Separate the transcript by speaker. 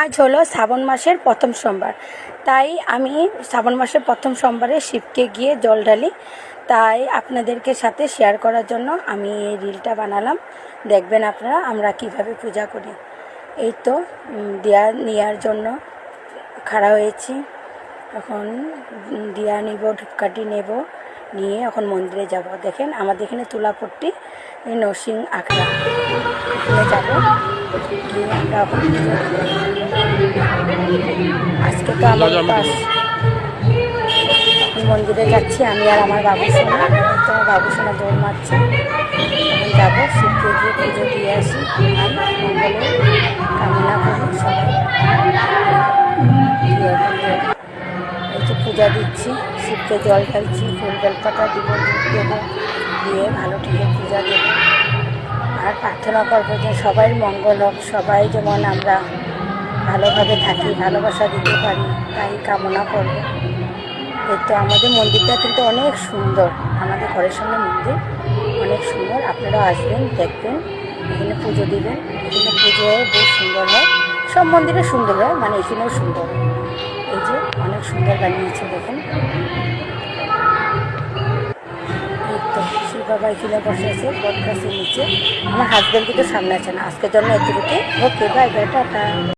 Speaker 1: আজ হলো শ্রাবণ মাসের প্রথম সোমবার। তাই আমি শ্রাবণ মাসের প্রথম সোমবারে শিবকে গিয়ে জল ঢালি। তাই আপনাদেরকে সাথে শেয়ার করার জন্য আমি এই রিলটা বানালাম। দেখবেন আপনারা আমরা কীভাবে পূজা করি। এই তো দেয়া নেওয়ার জন্য খাড়া হয়েছি। এখন দিয়া নিব, ধূপকাঠি নেব, নিয়ে এখন মন্দিরে যাব। দেখেন আমাদের এখানে তুলাপট্টি নরসিং আখড়া। যাব আমরা। আজকে তো আমাদের পাস মন্দিরে যাচ্ছি আমি আর আমার বাবু সোনা। তো আমার বাবু সোনা দৌড় মারছে। এখন যাব শিবকে গিয়ে পুজো দিয়ে আসি। আর কামনা করি সবাই। যে পূজা দিচ্ছি শিবকে জল ঢালছি ফুল বেলপাতা দেবো দিয়ে ভালো ঠিক পূজা দেবো। আর প্রার্থনা করব যে সবাই মঙ্গল হোক সবাই যেমন আমরা ভালোভাবে থাকি, ভালোবাসা দিতে পারি, তাই কামনা করব। এই তো আমাদের মন্দিরটা কিন্তু অনেক সুন্দর। আমাদের ঘরের সামনে মন্দির অনেক সুন্দর। আপনারা আসবেন, দেখবেন, এখানে পুজো দিবেন। এখানে পুজো বহু সুন্দর হয়। সব মন্দিরে সুন্দর হয় মানে এখানেও সুন্দর। এই যে অনেক সুন্দর বানিয়েছে, দেখেন। বাবা এখানে বসে আছে বট গাছের নিচে। আমার হাজব্যান্ড কিন্তু সামনে আছে না আজকের জন্য এতটুকু ওকে বাই বাই টাটা